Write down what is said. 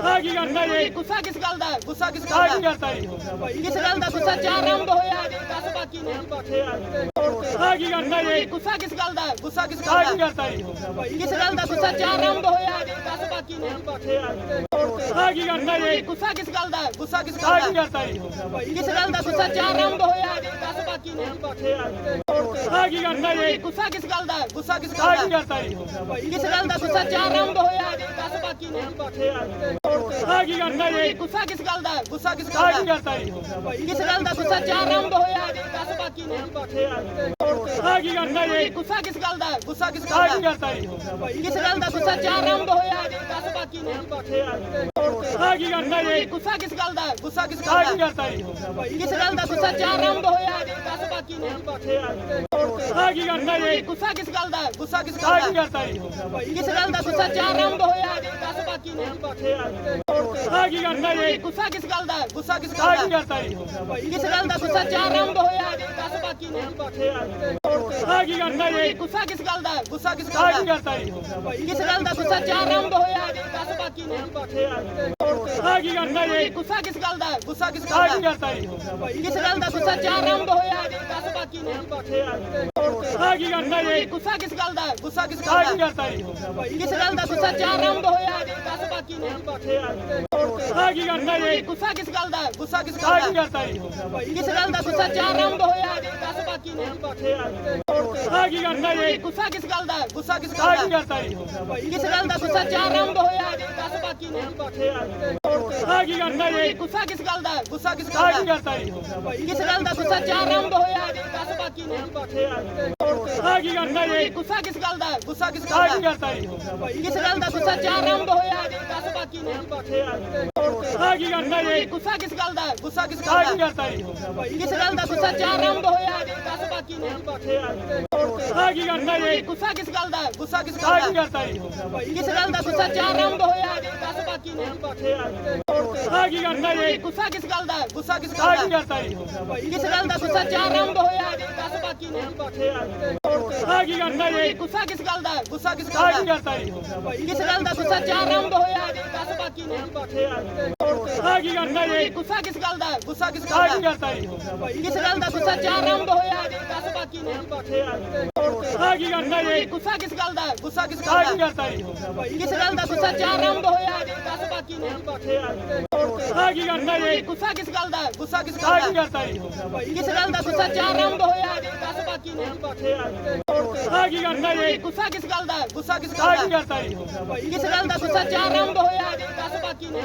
ਆ ਕੀ ਕਰਦਾ ਜੀ ਗੁੱਸਾ ਕਿਸ ਗੱਲ ਦਾ ਹੈ? ਗੁੱਸਾ ਕਿਸ ਆ ਗੱਲ ਕੀ ਦਾ ਕਰਦਾ ਜੀ ਹੈ? ਕਿਸ ਗੱਲ ਦਾ ਗੁੱਸਾ ਚਾਰ ਰਾਉਂਡ ਹੋਇਆ ਜੀ 10 ਬਾਕੀ ਨੇ ਆ ਕੀ ਕਰਦਾ ਜੀ ਗੁੱਸਾ ਕਿਸ ਗੱਲ ਦਾ ਹੈ? ਗੁੱਸਾ ਕਿਸ ਆ ਗੱਲ ਕੀ ਦਾ ਕਰਦਾ ਜੀ ਹੈ? ਕਿਸ ਗੱਲ ਦਾ ਗੁੱਸਾ ਚਾਰ ਰਾਉਂਡ ਹੋਇਆ ਜੀ 10 ਬਾਕੀ ਨੇ ਆ ਕੀ ਕਰਦਾ ਜੀ ਗੁੱਸਾ ਕਿਸ ਗੱਲ ਦਾ ਹੈ? ਗੁੱਸਾ ਕਿਸ ਆ ਗੱਲ ਕੀ ਦਾ ਕਰਦਾ ਜੀ ਹੈ? ਕਿਸ ਗੱਲ ਦਾ ਗੁੱਸਾ ਚਾਰ ਰਾਉਂਡ ਹੋਇਆ ਜੀ 10 ਬਾਕੀ ਨੇ ਆ ਕੀ ਕਰਦਾ ਜੀ ਗੁੱਸਾ ਕਿਸ ਗੱਲ ਦਾ ਹੈ? ਗੁੱਸਾ ਕਿਸ ਆ ਗੱਲ ਕੀ ਦਾ ਕਰਦਾ ਜੀ ਹੈ? ਕਿਸ ਗੱਲ ਦਾ ਗੁੱਸਾ ਚਾਰ ਰਾਉਂਡ ਹੋਇਆ ਜੀ 10 ਬਾਕੀ ਨੇ ਆ ਕੀ ਕਰਦਾ ਜੀ ਗੁੱਸਾ ਕਿਸ ਗੱਲ ਦਾ ਹੈ? ਗੁੱਸਾ ਕਿਸ ਆ ਗੱਲ ਕੀ ਦਾ ਕਰਦਾ ਜੀ ਹੈ? ਕਿਸ ਗੱਲ ਦਾ ਗੁੱਸਾ ਚਾਰ ਰਾਉਂਡ ਹੋਇਆ ਜੀ 10 ਬਾਕੀ ਨੇ ਆ ਕੀ ਕਰਦਾ ਜੀ ਗੁੱਸਾ ਕਿਸ ਗੱਲ ਦਾ ਹੈ? ਗੁੱਸਾ ਕਿਸ ਆ ਗੱਲ ਕੀ ਦਾ ਕਰਦਾ ਜੀ ਹੈ? ਕਿਸ ਗੱਲ ਦਾ ਗੁੱਸਾ ਚਾਰ ਰਾਉਂਡ ਹੋਇਆ ਜੀ 10 ਬਾਕੀ ਨੇ ਆ ਕੀ ਕਰਦਾ ਜੀ ਗੁੱਸਾ ਕਿਸ ਗੱਲ ਦਾ ਹੈ? ਗੁੱਸਾ ਕਿਸ ਆ ਗੱਲ ਕੀ ਦਾ ਕਰਦਾ ਜੀ ਹੈ? ਕਿਸ ਗੱਲ ਦਾ ਗੁੱਸਾ ਚਾਰ ਰਾਉਂਡ ਹੋਇਆ ਜੀ 10 ਬਾਕੀ ਨੇ ਆ ਕੀ ਕਰਦਾ ਜੀ ਗੁੱਸਾ ਕਿਸ ਗੱਲ ਦਾ ਹੈ? ਗੁੱਸਾ ਕਿਸ ਆ ਗੱਲ ਕੀ ਦਾ ਕਰਦਾ ਜੀ ਹੈ? ਕਿਸ ਗੱਲ ਦਾ ਗੁੱਸਾ ਚਾਰ ਰਾਉਂਡ ਹੋਇਆ ਜੀ 10 ਬਾਕੀ ਨੇ ਆ ਕੀ ਕਰਦਾ ਜੀ ਗੁੱਸਾ ਕਿਸ ਗੱਲ ਦਾ? ਗੁੱਸਾ ਕਿਸ ਗੱਲ ਕੀ ਦਾ? ਕਰਦਾ ਜੀ ਹੈ? ਕਿਸ ਗੱਲ ਦਾ? ਗੁੱਸਾ ਚਾਰ ਰਾਉਂਡ ਹੋਇਆ ਜੀ। 10 ਬਾਕੀ ਨੇ ਆ ਕੀ ਕਰਦਾ ਜੀ ਗੁੱਸਾ ਕਿਸ ਗੱਲ ਦਾ? ਗੁੱਸਾ ਕਿਸ ਗੱਲ ਕੀ ਦਾ ਕਰਦਾ ਜੀ ਹੈ? ਕਿਸ ਗੱਲ ਦਾ? ਗੁੱਸਾ ਚਾਰ ਰਾਉਂਡ ਹੋਇਆ ਜੀ। 10 ਬਾਕੀ ਨੇ ਆ ਕੀ ਕਰਦਾ ਜੀ ਗੁੱਸਾ ਕਿਸ ਗੱਲ ਦਾ? ਗੁੱਸਾ ਕਿਸ ਗੱਲ ਕੀ ਦਾ ਕਰਦਾ ਜੀ ਹੈ? ਕਿਸ ਗੱਲ ਦਾ? ਗੁੱਸਾ ਚਾਰ ਰਾਉਂਡ ਹੋਇਆ ਜੀ। 10 ਬਾਕੀ ਨੇ ਆ ਕੀ ਕਰਦਾ ਜੀ ਗੁੱਸਾ ਕਿਸ ਗੱਲ ਦਾ ਹੈ? ਗੁੱਸਾ ਕਿਸ ਆ ਗੱਲ ਕੀ ਦਾ ਕਰਦਾ ਜੀ ਹੈ? ਕਿਸ ਗੱਲ ਦਾ ਗੁੱਸਾ ਚਾਰ ਰਾਉਂਡ ਹੋਇਆ ਜੀ 10 ਬਾਕੀ ਨੇ ਆ ਕੀ ਕਰਦਾ ਜੀ ਗੁੱਸਾ ਕਿਸ ਗੱਲ ਦਾ ਹੈ? ਗੁੱਸਾ ਕਿਸ ਆ ਗੱਲ ਕੀ ਦਾ ਕਰਦਾ ਜੀ ਹੈ? ਕਿਸ ਗੱਲ ਦਾ ਗੁੱਸਾ ਚਾਰ ਰਾਉਂਡ ਹੋਇਆ ਜੀ 10 ਬਾਕੀ ਨੇ ਆ ਕੀ ਕਰਦਾ ਜੀ ਗੁੱਸਾ ਕਿਸ ਗੱਲ ਦਾ ਹੈ? ਗੁੱਸਾ ਕਿਸ ਆ ਗੱਲ ਕੀ ਦਾ ਕਰਦਾ ਜੀ ਹੈ? ਕਿਸ ਗੱਲ ਦਾ ਗੁੱਸਾ ਚਾਰ ਰਾਉਂਡ ਹੋਇਆ ਜੀ 10 ਬਾਕੀ ਨੇ ਆ ਕੀ ਕਰਦਾ ਜੀ ਗੁੱਸਾ ਕਿਸ ਗੱਲ ਦਾ? ਗੁੱਸਾ ਕਿਸ ਆ ਗੱਲ ਕੀ ਦਾ ਕਰਦਾ ਜੀ? ਕਿਸ ਗੱਲ ਦਾ ਗੁੱਸਾ ਚਾਰ ਰਾਉਂਡ ਹੋਇਆ ਜੀ 10 ਬਾਕੀ ਨੇ ਆ ਕੀ ਕਰਦਾ ਜੀ ਗੁੱਸਾ ਕਿਸ ਗੱਲ ਦਾ? ਗੁੱਸਾ ਕਿਸ ਆ ਗੱਲ ਕੀ ਦਾ ਕਰਦਾ ਜੀ? ਕਿਸ ਗੱਲ ਦਾ ਗੁੱਸਾ ਚਾਰ ਰਾਉਂਡ ਹੋਇਆ ਜੀ 10 ਬਾਕੀ ਨੇ ਆ ਕੀ ਕਰਦਾ ਜੀ ਗੁੱਸਾ ਕਿਸ ਗੱਲ ਦਾ? ਗੁੱਸਾ ਕਿਸ ਆ ਗੱਲ ਕੀ ਦਾ ਕਰਦਾ ਜੀ? ਕਿਸ ਗੱਲ ਦਾ ਗੁੱਸਾ ਚਾਰ ਰਾਉਂਡ ਹੋਇਆ ਜੀ 10 ਬਾਕੀ ਨੇ ਆ ਕੀ ਕਰਦਾ ਜੀ ਗੁੱਸਾ ਕਿਸ ਗੱਲ ਦਾ? ਗੁੱਸਾ ਕਿਸ ਆ ਗੱਲ ਕੀ ਦਾ ਕਰਦਾ ਜੀ ਹੈ? ਕਿਸ ਗੱਲ ਦਾ ਗੁੱਸਾ ਚਾਰ ਰਾਉਂਡ ਹੋਇਆ ਜੀ 10 ਬਾਕੀ ਨੇ ਆ ਕੀ ਕਰਦਾ ਜੀ ਗੁੱਸਾ ਕਿਸ ਗੱਲ ਦਾ? ਗੁੱਸਾ ਕਿਸ ਆ ਗੱਲ ਕੀ ਦਾ ਕਰਦਾ ਜੀ ਹੈ? ਕਿਸ ਗੱਲ ਦਾ ਗੁੱਸਾ ਚਾਰ ਰਾਉਂਡ ਹੋਇਆ ਜੀ 10 ਬਾਕੀ ਨੇ ਆ ਕੀ ਕਰਦਾ ਜੀ ਗੁੱਸਾ ਕਿਸ ਗੱਲ ਦਾ? ਗੁੱਸਾ ਕਿਸ ਆ ਗੱਲ ਕੀ ਦਾ ਕਰਦਾ ਜੀ ਹੈ? ਕਿਸ ਗੱਲ ਦਾ ਗੁੱਸਾ ਚਾਰ ਰਾਉਂਡ ਹੋਇਆ ਜੀ 10 ਬਾਕੀ ਨੇ ਆ ਕੀ ਕਰਦਾ ਜੀ ਗੁੱਸਾ ਕਿਸ ਗੱਲ ਦਾ? ਗੁੱਸਾ ਕਿਸ ਆ ਗੱਲ ਕੀ ਦਾ ਕਰਦਾ ਜੀ ਹੈ? ਕਿਸ ਗੱਲ ਦਾ ਗੁੱਸਾ ਚਾਰ ਰਾਉਂਡ ਹੋਇਆ ਜੀ 10 ਬਾਕੀ ਨੇ ਆ ਕੀ ਕਰਦਾ ਜੀ ਗੁੱਸਾ ਕਿਸ ਗੱਲ ਦਾ? ਗੁੱਸਾ ਕਿਸ ਆ ਗੱਲ ਕੀ ਦਾ ਕਰਦਾ ਜੀ? ਕਿਸ ਗੱਲ ਦਾ ਗੁੱਸਾ ਚਾਰ ਰਾਉਂਡ ਹੋਇਆ ਜੀ 10 ਬਾਕੀ ਨੇ ਆ ਕੀ ਕਰਦਾ ਜੀ ਗੁੱਸਾ ਕਿਸ ਗੱਲ ਦਾ? ਗੁੱਸਾ ਕਿਸ ਆ ਗੱਲ ਕੀ ਦਾ ਕਰਦਾ ਜੀ? ਕਿਸ ਗੱਲ ਦਾ ਗੁੱਸਾ ਚਾਰ ਰਾਉਂਡ ਹੋਇਆ ਜੀ 10 ਬਾਕੀ ਨੇ ਆ ਕੀ ਕਰਦਾ ਜੀ ਗੁੱਸਾ ਕਿਸ ਗੱਲ ਦਾ? ਗੁੱਸਾ ਕਿਸ ਆ ਗੱਲ ਕੀ ਦਾ ਕਰਦਾ ਜੀ ਹੈ? ਕਿਸ ਗੱਲ ਦਾ ਗੁੱਸਾ ਚਾਰ ਰਾਉਂਡ ਹੋਇਆ ਜੀ 10 ਬਾਕੀ ਨੇ